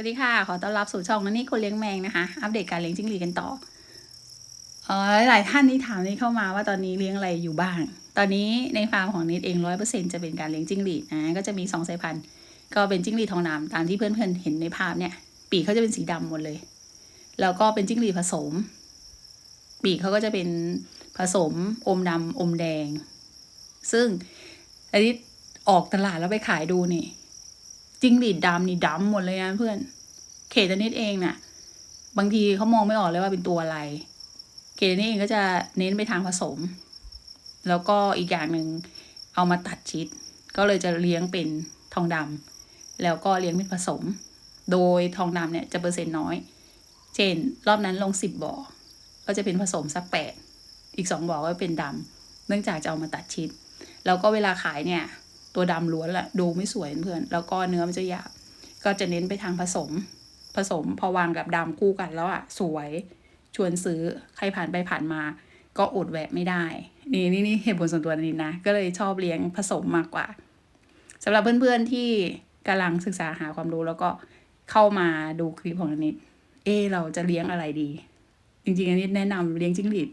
วัสดีค่ะ ขอต้อนรับสู่ช่องนันนี่คนเลี้ยงแมงนะคะ อัปเดตการเลี้ยงจิ้งหรีดกันต่อเออหลายท่านที่ถามนี่เข้ามาว่าตอนนี้เลี้ยงอะไรอยู่บ้าง ตอนนี้ในฟาร์มของนิดเองร้อยเปอร์เซ็นจะเป็นการเลี้ยงจิ้งหรีดนะ ก็จะมีสองสายพันธุ์ ก็เป็นจิ้งหรีดทองดำตามที่เพื่อนๆเห็นในภาพเนี่ย ปีกเขาจะเป็นสีดำหมดเลย แล้วก็เป็นจิ้งหรีดผสม ปีกเขาก็จะเป็นผสมอมดำอมแดง ซึ่งอันนี้ออกตลาดแล้วไปขายดูนี่ จิ้งหรีดดำนี่ดำหมดเลยนะเพื่อน เขตนิดเองน่ะ บางทีเขามองไม่ออกเลยว่าเป็นตัวอะไร เขตนี่เองก็จะเน้นไปทางผสม แล้วก็อีกอย่างหนึ่งเอามาตัดชิด ก็เลยจะเลี้ยงเป็นทองดำแล้วก็เลี้ยงเป็นผสม โดยทองดำเนี่ยจะเปอร์เซ็นต์น้อย เช่น รอบนั้นลงสิบบ่อ ก็จะเป็นผสมสักแปดอีกสองบ่อก็เป็นดำเนื่องจากจะเอามาตัดชิด แล้วก็เวลาขายเนี่ย ตัวดำล้วนแหละดูไม่สวยเพื่อน แล้วก็เนื้อมันจะหยาบก็จะเน้นไปทางผสม ผสมพอวางกับดำคู่กันแล้วอะสวยชวนซื้อใครผ่านไปผ่านมา ก็อดแวะไม่ได้ นี่นี่นี่เหตุผลส่วนตัวนิดนะก็เลยชอบเลี้ยงผสมมากกว่าสำหรับเพื่อนๆที่กำลังศึกษาหาความรู้แล้วก็เข้ามาดูคลิปของนิดเอ เราจะเลี้ยงอะไรดี จริงๆอันนี้แนะนำเลี้ยงจิ้งหรีด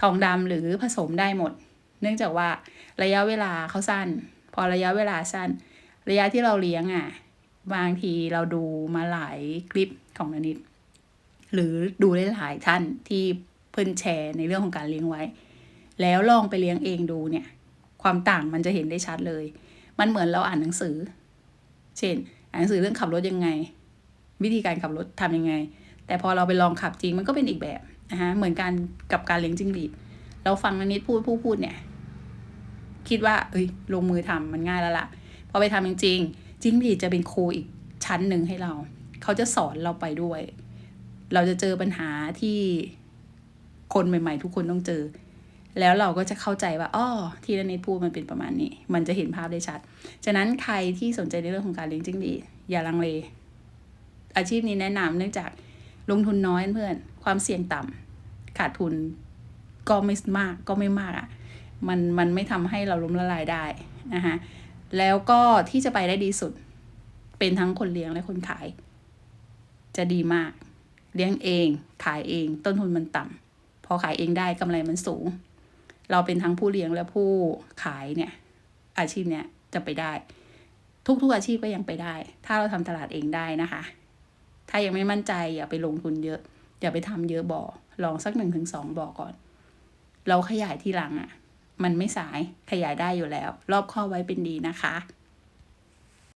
ทองดำหรือผสมได้หมด เนื่องจากว่าระยะเวลาเขาสั้น พอระยะเวลาสั้น ระยะที่เราเลี้ยงอะบางทีเราดูมาหลายคลิปของนนิด หรือดูได้หลายท่านที่เพิ่นแชร์ในเรื่องของการเลี้ยงไว้ แล้วลองไปเลี้ยงเองดูเนี่ย ความต่างมันจะเห็นได้ชัดเลย มันเหมือนเราอ่านหนังสือ เช่น อ่านหนังสือเรื่องขับรถยังไง วิธีการขับรถทำยังไง แต่พอเราไปลองขับจริงมันก็เป็นอีกแบบนะคะเหมือนกันกับการเลี้ยงจิ้งหรีดเราฟังนนิดพูดพูดพูดเนี่ย คิดว่าเอ้ยลงมือทำมันง่ายแล้วล่ะพอไปทำจริงๆจิ้งหรีดจะเป็นครูอีกชั้นหนึ่งให้เรา เขาจะสอนเราไปด้วย เราจะเจอปัญหาที่คนใหม่ ๆ ทุกคนต้องเจอ แล้วเราก็จะเข้าใจว่าอ้อที่นันนิดพูดมันเป็นประมาณนี้ มันจะเห็นภาพได้ชัด ฉะนั้นใครที่สนใจในเรื่องของการเลี้ยงจิ้งหรีดอย่าลังเลอาชีพนี้แนะนำเนื่องจากลงทุนน้อยเพื่อน ความเสี่ยงต่ำขาดทุนก็ไม่มากก็ไม่มากอะ่ะ มันมันไม่ทำให้เราล้มละลายได้นะคะแล้วก็ที่จะไปได้ดีสุด เป็นทั้งคนเลี้ยงและคนขาย จะดีมาก เลี้ยงเอง ขายเอง ต้นทุนมันต่ำพอขายเองได้กำไรมันสูง เราเป็นทั้งผู้เลี้ยงและผู้ขายเนี่ย อาชีพเนี่ยจะไปได้ ทุกๆอาชีพก็ยังไปได้ ถ้าเราทำตลาดเองได้นะคะ ถ้ายังไม่มั่นใจอย่าไปลงทุนเยอะอย่าไปทำเยอะบ่อลองสักหนึ่งถึงสองบ่อก่อน เราขยายทีหลังอะ่ะ มันไม่สายขยายได้อยู่แล้ว รอบข้อไว้เป็นดีนะคะ